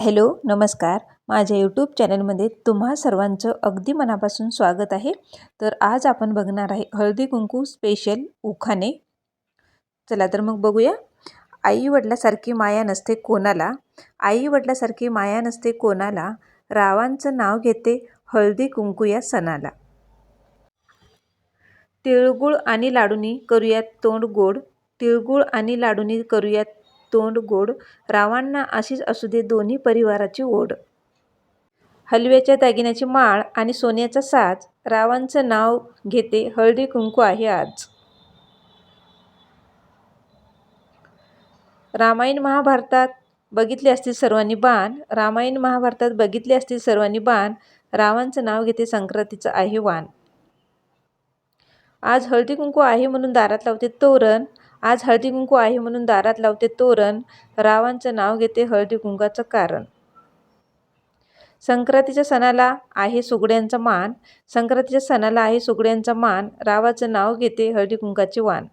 Hello नमस्कार. माझ्या YouTube चॅनलमध्ये तुम्हा सर्वांचं अगदी मनापासून स्वागत आहे. तर आज आपण बघणार आहे हळदी कुंकू स्पेशल उखाणे. चला तर मग बघूया. आई वडिलासारखी माया नसते कोणाला. आई वडिलासारखी माया नसते कोणाला. रावांचं नाव घेते हळदी कुंकू या सणाला. तिळगुळ आणि लाडूनी करूयात तोंड गोड. तिळगुळ आणि लाडूनी करूयात तोंड गोड रावांना अशीच असू दे दोन्ही परिवाराची ओढ. हलव्याच्या दागिन्याची माळ आणि सोन्याचा साज रावांचं नाव घेते हळदी कुंकू आहे आज. रामायण महाभारतात बघितले असतील सर्वांनी बाण रामायण महाभारतात बघितले असतील सर्वांनी बाण रावांचं नाव घेते संक्रांतीचं आहे वाण आज हळदी कुंकू आहे म्हणून दारात लावते तोरण आज हळदीकुंकू आहे म्हणून दारात लावते तोरण. रावांचं नाव घेते हळदीकुंकाचं कारण. संक्रांतीच्या सणाला आहे सुगड्यांचा मान. संक्रांतीच्या सणाला आहे सुगड्यांचा मान. रावाचं नाव घेते हळदी कुंकाचे वाण.